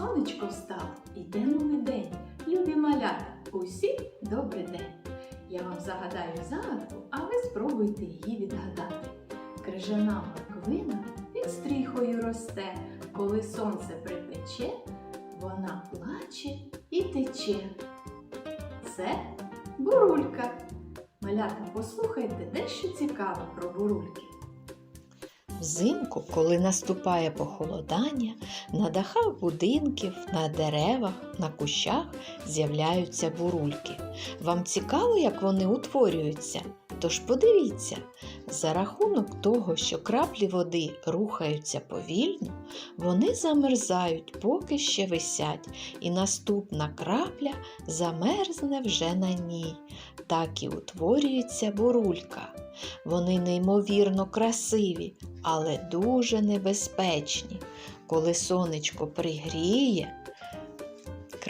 Сонечко встало, іде новий день. Любі малята, усім добрий день. Я вам загадаю загадку, а ви спробуйте її відгадати. Крижана морквина під стріхою росте, коли сонце припече, вона плаче і тече. Це бурулька. Малята, послухайте дещо цікаве про бурульки. Взимку, коли наступає похолодання, на дахах будинків, на деревах, на кущах з'являються бурульки. Вам цікаво, як вони утворюються? Тож подивіться, за рахунок того, що краплі води рухаються повільно, вони замерзають, поки ще висять, і наступна крапля замерзне вже на ній. Так і утворюється бурулька. Вони неймовірно красиві, але дуже небезпечні. Коли сонечко пригріє,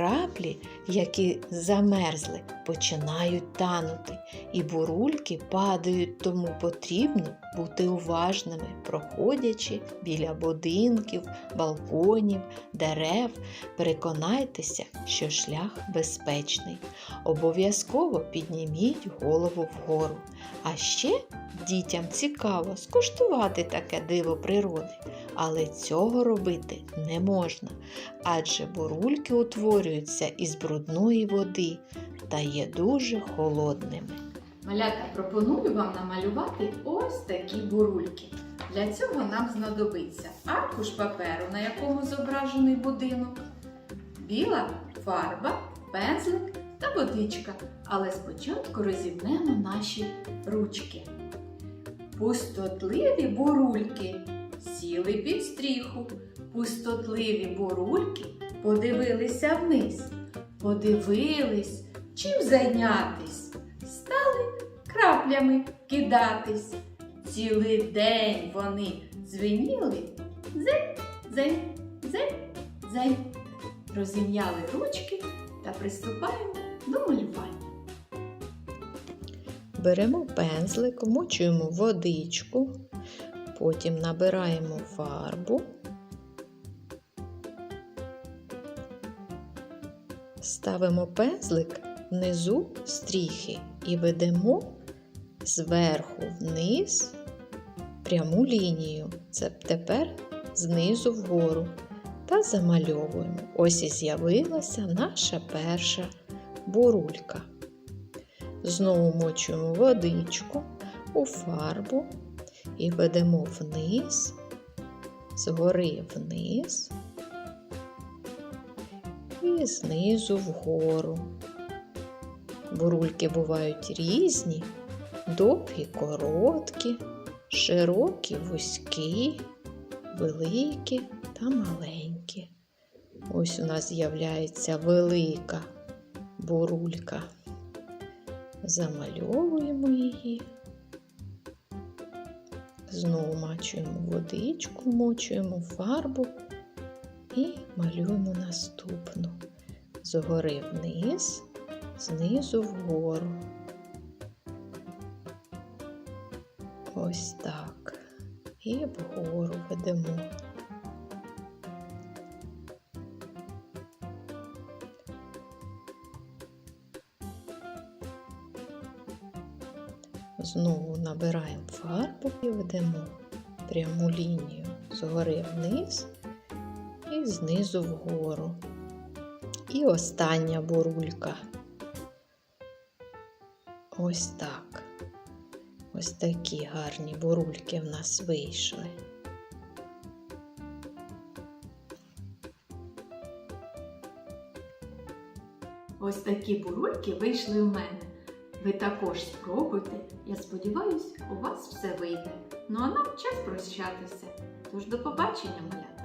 краплі, які замерзли, починають танути, і бурульки падають, тому потрібно бути уважними, проходячи біля будинків, балконів, дерев. Переконайтеся, що шлях безпечний. Обов'язково підніміть голову вгору. А ще дітям цікаво скуштувати таке диво природи, але цього робити не можна, адже бурульки утворюються із брудної води та є дуже холодними. Малята, пропоную вам намалювати ось такі бурульки. Для цього нам знадобиться аркуш паперу, на якому зображений будинок, біла фарба, пензлик та водичка. Але спочатку розімнемо наші ручки. Пустотливі бурульки сіли під стріху. Пустотливі бурульки подивилися вниз. Подивились, чим зайнятись. Стали краплями кидатись. Цілий день вони дзвеніли. Зень, зень, зень, зень. Розім'яли ручки та приступаємо до малювання. Беремо пензлик, вмочуємо водичку, потім набираємо фарбу, ставимо пензлик внизу стріхи і ведемо зверху вниз пряму лінію. Це тепер знизу вгору. Та замальовуємо. Ось і з'явилася наша перша бурулька. Знову мочуємо водичку у фарбу і ведемо вниз, згори вниз і знизу вгору. Бурульки бувають різні, довгі, короткі, широкі, вузькі, великі та маленькі. Ось у нас з'являється велика бурулька замальовуємо її, знову мачуємо водичку, мочуємо фарбу і малюємо наступну. Згори вниз, знизу вгору. Ось так. І вгору ведемо. Знову набираємо фарбу і ведемо пряму лінію згори вниз і знизу вгору. І остання бурулька. Ось так. Ось такі гарні бурульки в нас вийшли. Ось такі бурульки вийшли у мене. Ви також спробуйте. Я сподіваюсь, у вас все вийде. Ну а нам час прощатися. Тож до побачення, малята!